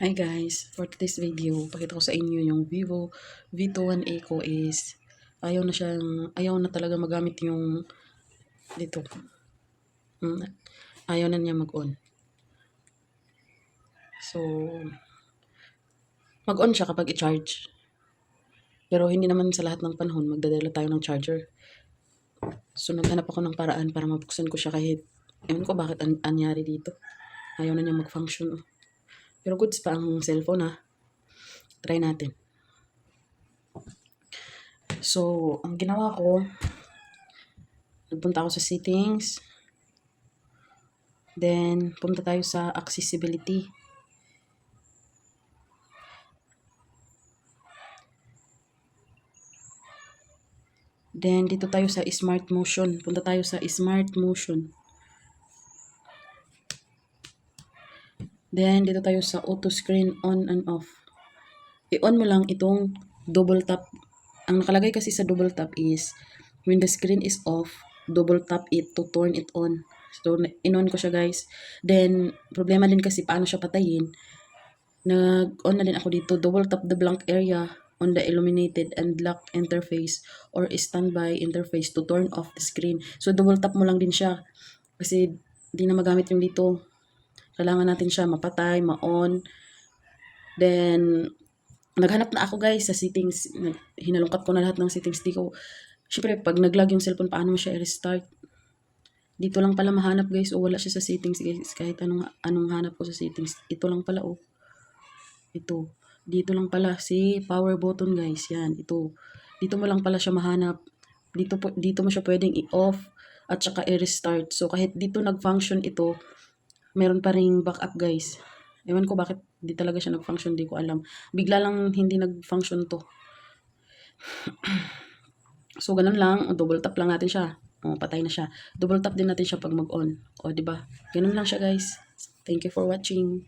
Hi guys, for today's video, pakita ko sa inyo yung Vivo V21A ko is ayaw na siyang, ayaw na talaga magamit yung dito. Mm, Ayaw na niya mag-on. So, mag-on siya kapag i-charge. Pero hindi naman sa lahat ng panahon magdadala tayo ng charger. So, naghanap ako ng paraan para mabuksan ko siya kahit, ewan ko bakit an anyari dito. Ayaw na niya mag-function. oh. Pero goods pa ang cellphone ha. Try natin. So, ang ginawa ko, nagpunta ako sa settings. Then, punta tayo sa accessibility. Then, dito tayo sa smart motion. Punta tayo sa smart motion. Then, dito tayo sa auto screen on and off. I-on mo lang itong double tap. Ang nakalagay kasi sa double tap is, when the screen is off, double tap it to turn it on. So, in-on ko siya guys. Then, problema din kasi paano siya patayin. Nag-on na din ako dito. Double tap the blank area on the illuminated and lock interface or standby interface to turn off the screen. So, double tap mo lang din siya. Kasi, di na magamit yung dito kailangan natin siya mapatay, ma-on. Then, naghanap na ako guys sa settings. Hinalungkat ko na lahat ng settings. Di ko, syempre, pag nag-lag yung cellphone, paano mo siya i-restart? Dito lang pala mahanap guys. O wala siya sa settings guys. Kahit anong, anong hanap ko sa settings. Ito lang pala oh. Ito. Dito lang pala si power button guys. Yan. Ito. Dito mo lang pala siya mahanap. Dito, dito mo siya pwedeng i-off at saka i-restart. So kahit dito nag-function ito, meron pa ring backup guys. Ewan ko bakit di talaga siya nag-function, di ko alam. Bigla lang hindi nag-function to. so, ganun lang. Double tap lang natin siya. O, patay na siya. Double tap din natin siya pag mag-on. O, ba? Ganun lang siya guys. Thank you for watching.